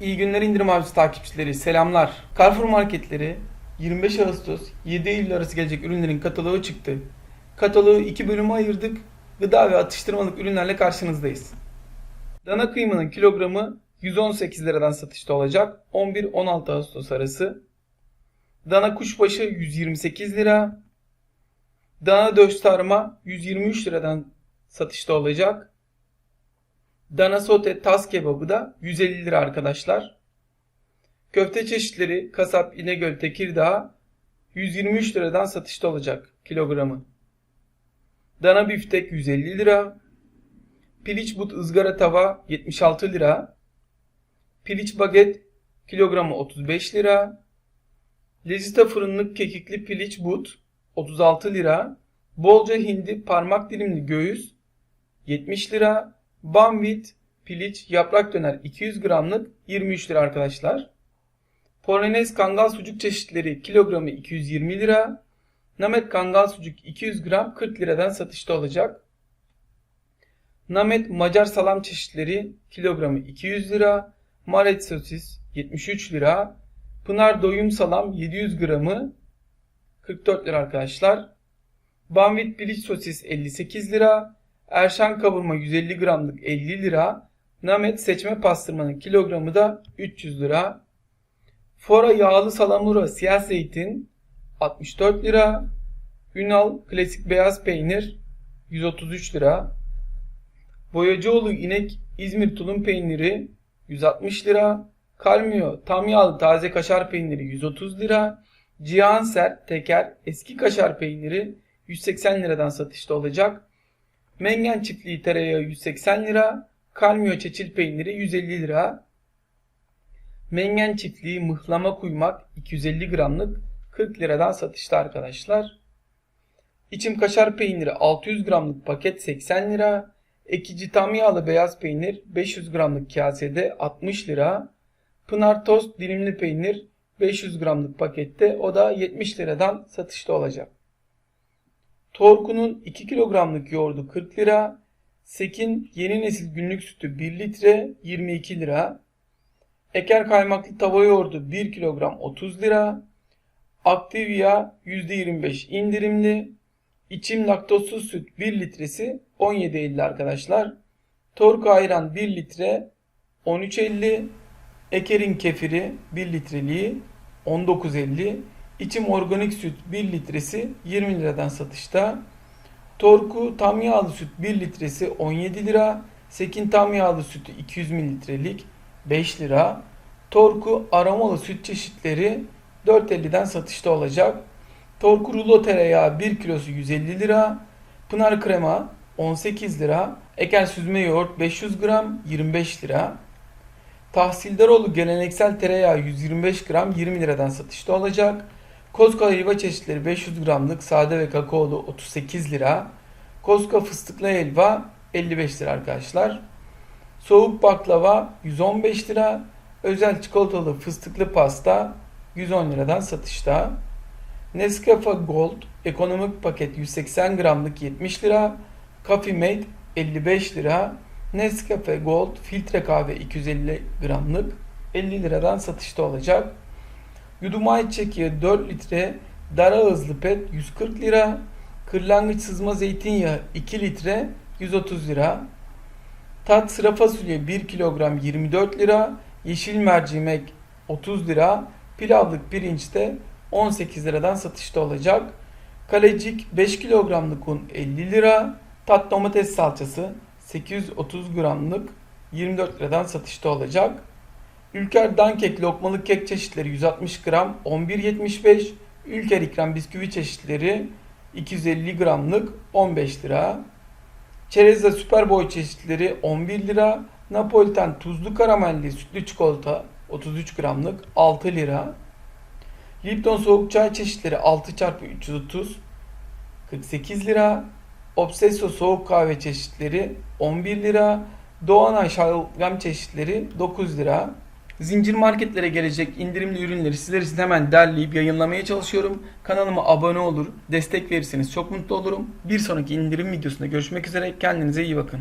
İyi günler indirim avcısı takipçileri. Selamlar. Carrefour marketleri 25 Ağustos 7 Eylül arası gelecek ürünlerin kataloğu çıktı. Kataloğu iki bölüme ayırdık. Gıda ve atıştırmalık ürünlerle karşınızdayız. Dana kıymanın kilogramı 118 liradan satışta olacak 11-16 Ağustos arası. Dana kuşbaşı 128 lira. Dana döş sarma 123 liradan satışta olacak. Dana sote tas kebabı da 150 lira arkadaşlar. Köfte çeşitleri kasap İnegöl Tekirdağ 123 liradan satışta olacak kilogramı. Dana biftek 150 lira. Piliç but ızgara tava 76 lira. Piliç baget kilogramı 35 lira. Lezita fırınlık kekikli piliç but 36 lira. Bolca hindi parmak dilimli göğüs 70 lira. Bamvit piliç yaprak döner 200 gramlık 23 lira arkadaşlar. Polonez kangal sucuk çeşitleri kilogramı 220 lira. Namet kangal sucuk 200 gram 40 liradan satışta olacak. Namet Macar salam çeşitleri kilogramı 200 lira. Maret sosis 73 lira. Pınar doyum salam 700 gramı 44 lira arkadaşlar. Banvit piliç sosis 58 lira. Erşan kavurma 150 gramlık 50 lira. Namet seçme pastırmanın kilogramı da 300 lira. Fora yağlı salamura siyah zeytin 64 lira. Ünal klasik beyaz peynir 133 lira. Boyacıoğlu inek İzmir tulum peyniri 160 lira. Kalmio tam yağlı taze kaşar peyniri 130 lira. Cihanser teker eski kaşar peyniri 180 liradan satışta olacak. Mengen çiftliği tereyağı 180 lira. Kalmio çeçil peyniri 150 lira. Mengen çiftliği mıhlama kuymak 250 gramlık 40 liradan satışta arkadaşlar. İçim kaşar peyniri 600 gramlık paket 80 lira. Ekici tam yağlı beyaz peynir 500 gramlık kasede 60 lira. Pınar tost dilimli peynir 500 gramlık pakette o da 70 liradan satışta olacak. Torku'nun 2 kilogramlık yoğurdu 40 lira. Sekin yeni nesil günlük sütü 1 litre 22 lira. Eker kaymaklı tava yoğurdu 1 kilogram 30 lira. Activia %25 indirimli. İçim laktozsuz süt 1 litresi 17.50 arkadaşlar. Torku ayran 1 litre 13.50. Eker'in kefiri 1 litreliği 19.50. İçim organik süt 1 litresi 20 liradan satışta. Torku tam yağlı süt 1 litresi 17 lira. Sekin tam yağlı sütü 200 mililitrelik 5 lira. Torku aromalı süt çeşitleri 4.50'den satışta olacak. Torku rulo tereyağı 1 kilosu 150 lira. Pınar krema 18 lira. Eker süzme yoğurt 500 gram 25 lira. Tahsildaroğlu geleneksel tereyağı 125 gram 20 liradan satışta olacak. Koska helva çeşitleri 500 gramlık sade ve kakaolu 38 lira. Koska fıstıklı helva 55 lira arkadaşlar. Soğuk baklava 115 lira. Özel çikolatalı fıstıklı pasta 110 liradan satışta. Nescafe Gold ekonomik paket 180 gramlık 70 lira. Coffee Mate 55 lira. Nescafe Gold filtre kahve 250 gramlık 50 liradan satışta olacak. Yudum ayçiçeği 4 litre, dara hızlı pet 140 lira, kırlangıç sızma zeytinyağı 2 litre 130 lira, tat sıra fasulye 1 kilogram 24 lira, yeşil mercimek 30 lira, pilavlık pirinçte 18 liradan satışta olacak. Kalecik 5 kilogramlık un 50 lira, tat domates salçası 830 gramlık 24 liradan satışta olacak. Ülker Dankek lokmalık kek çeşitleri 160 gram 11.75. Ülker ikram bisküvi çeşitleri 250 gramlık 15 lira. Çerezle süper boy çeşitleri 11 lira. Napoliten tuzlu karamelli sütlü çikolata 33 gramlık 6 lira. Lipton soğuk çay çeşitleri 6 çarpı 330 48 lira. Obsesso soğuk kahve çeşitleri 11 lira. Doğanay şalgam çeşitleri 9 lira. Zincir marketlere gelecek indirimli ürünleri sizler için hemen derleyip yayınlamaya çalışıyorum. Kanalıma abone olur, destek verirseniz çok mutlu olurum. Bir sonraki indirim videosunda görüşmek üzere. Kendinize iyi bakın.